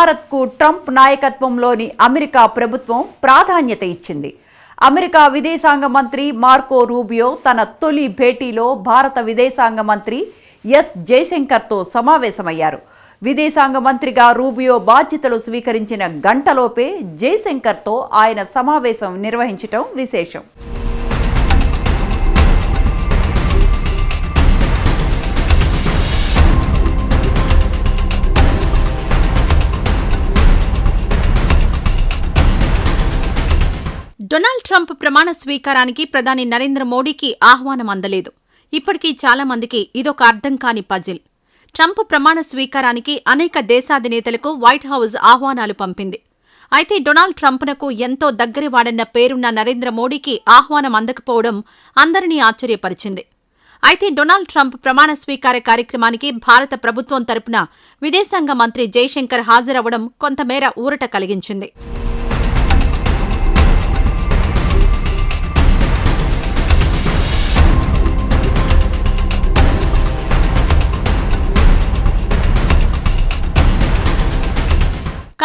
భారత్కు ట్రంప్ నాయకత్వంలోని అమెరికా ప్రభుత్వం ప్రాధాన్యత ఇచ్చింది. అమెరికా విదేశాంగ మంత్రి మార్కో రూబియో తన తొలి భేటీలో భారత విదేశాంగ మంత్రి ఎస్ జయశంకర్తో సమావేశమయ్యారు. విదేశాంగ మంత్రిగా రూబియో బాధ్యతలు స్వీకరించిన గంటలోపే జయశంకర్తో ఆయన సమావేశం నిర్వహించటం విశేషం. ట్రంప్ ప్రమాణ స్వీకారానికి ప్రధాని నరేంద్ర మోడీకి ఆహ్వానం అందలేదు. ఇప్పటికీ చాలా మందికి ఇదొక అర్థం కాని పజిల్. ట్రంప్ ప్రమాణ స్వీకారానికి అనేక దేశాధినేతలకు వైట్ హౌస్ ఆహ్వానాలు పంపింది. అయితే డొనాల్డ్ ట్రంప్నకు ఎంతో దగ్గరవాడన్న పేరున్న నరేంద్ర మోడీకి ఆహ్వానం అందకపోవడం అందరినీ ఆశ్చర్యపరిచింది. అయితే డొనాల్డ్ ట్రంప్ ప్రమాణ స్వీకార కార్యక్రమానికి భారత ప్రభుత్వం తరపున విదేశాంగ మంత్రి జైశంకర్ హాజరవడం కొంతమేర ఊరట కలిగించింది.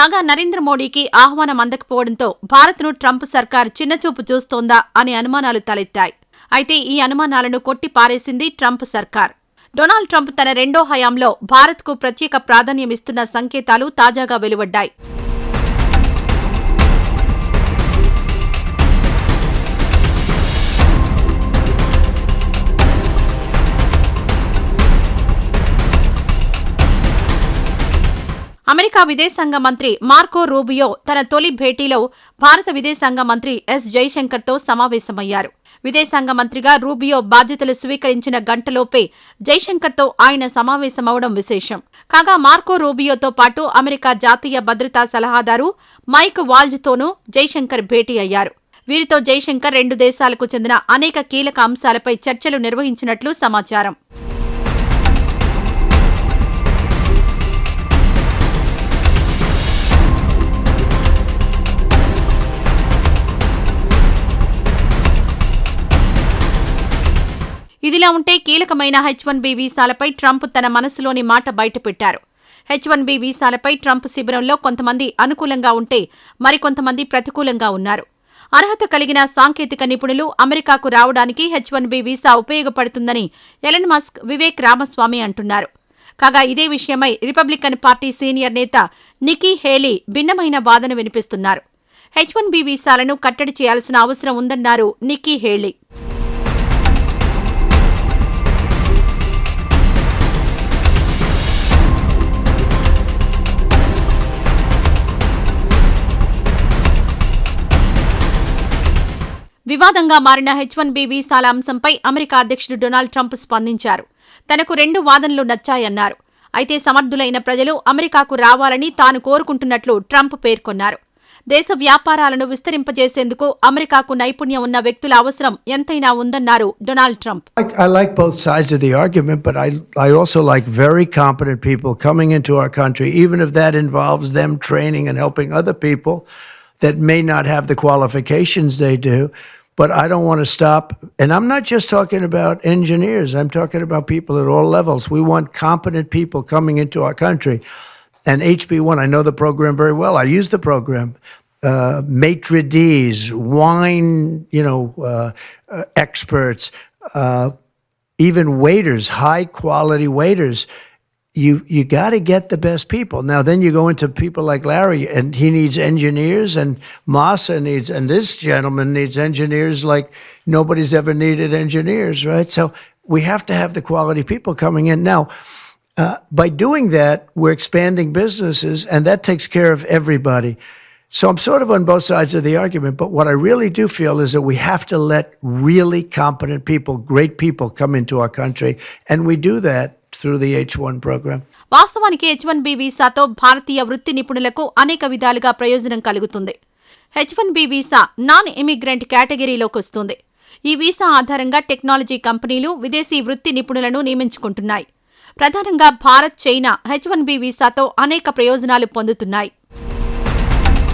కాగా నరేంద్ర మోడీకి ఆహ్వానం అందకపోవడంతో భారత్ను ట్రంప్ సర్కార్ చిన్నచూపు చూస్తోందా అనే అనుమానాలు తలెత్తాయి. అయితే ఈ అనుమానాలను కొట్టి పారేసింది ట్రంప్ సర్కార్. డొనాల్డ్ ట్రంప్ తన రెండో హయాంలో భారత్కు ప్రత్యేక ప్రాధాన్యమిస్తున్న సంకేతాలు తాజాగా వెలువడ్డాయి. అమెరికా విదేశాంగ మంత్రి మార్కో రూబియో తన తొలి భేటీలో భారత విదేశాంగ మంత్రి ఎస్ జైశంకర్తో సమావేశమయ్యారు. విదేశాంగ మంత్రిగా రూబియో బాధ్యతలు స్వీకరించిన గంటలోపే జైశంకర్తో ఆయన సమావేశమవడం విశేషం. కాగా మార్కో రూబియోతో పాటు అమెరికా జాతీయ భద్రతా సలహాదారు మైక్ వాల్జ్తోనూ జైశంకర్ భేటీ అయ్యారు. వీరితో జైశంకర్ రెండు దేశాలకు చెందిన అనేక కీలక అంశాలపై చర్చలు నిర్వహించినట్లు సమాచారం. ఇదిలా ఉంటే కీలకమైన హెచ్ వన్ బి వీసాలపై ట్రంప్ తన మనసులోని మాట బయటపెట్టారు. హెచ్ వన్ బి వీసాలపై ట్రంప్ శిబిరంలో కొంతమంది అనుకూలంగా ఉంటే మరికొంతమంది ప్రతికూలంగా ఉన్నారు. అర్హత కలిగిన సాంకేతిక నిపుణులు అమెరికాకు రావడానికి హెచ్ వన్ బి వీసా ఉపయోగపడుతుందని ఎలన్ మస్క్ వివేక్ రామస్వామి అంటున్నారు. కాగా ఇదే విషయమై రిపబ్లికన్ పార్టీ సీనియర్ నేత నికీ హేలీ భిన్నమైన వాదన వినిపిస్తున్నారు. హెచ్ వన్ బి వీసాలను కట్టడి చేయాల్సిన అవసరం ఉందన్నారు నికీ హేలీ. వివాదంగా మారిన హెచ్ వన్ బి వీసాల అంశంపై అమెరికా అధ్యక్షుడు డొనాల్డ్ ట్రంప్ స్పందించారు. తనకు రెండు వాదనలు నచ్చాయన్నారు. అయితే సమర్థులైన ప్రజలు అమెరికాకు రావాలని తాను కోరుకుంటున్నట్లు ట్రంప్ పేర్కొన్నారు. దేశ వ్యాపారాలను విస్తరింపజేసేందుకు అమెరికాకు నైపుణ్యం ఉన్న వ్యక్తుల అవసరం ఎంతైనా ఉందన్నారు Donald Trump. I like both sides of the argument but I I also like very people coming in to country even if that involves them training and helping other people that may not have the qualifications they But I don't want to stop. And I'm not just talking about engineers, I'm talking about people at all levels. We want competent people coming into our country. And HB1, I know the program very well. I use the program. Uh, maitre d's, wine, you know, uh, uh, experts, uh, even waiters, high quality waiters. You you got to get the best people. Now then you go into people like Larry, and he needs engineers, and Massa needs, and this gentleman needs engineers like nobody's ever needed engineers, right? So we have to have the quality people coming in now. Uh, by doing that, we're expanding businesses, and that takes care of everybody. So I'm sort of on both sides of the argument, but what I really do feel is that we have to let really competent people, great people, come into our country, and we do that through the H1 program. వాస్తవానికి H one B వీసాతో భారతీయ వృత్తి నిపుణులకు అనేక విధాలుగా ప్రయోజనం కలుగుతుంది. H one B visa non immigrant కేటగిరీలోకి వస్తుంది. ఈ వీసా ఆధారంగా టెక్నాలజీ కంపెనీలు విదేశీ వృత్తి నిపుణులను నియమించుకుంటున్నాయి. ప్రధానంగా Bharat China H one B వీసాతో అనేక ప్రయోజనాలు పొందుతున్నాయి.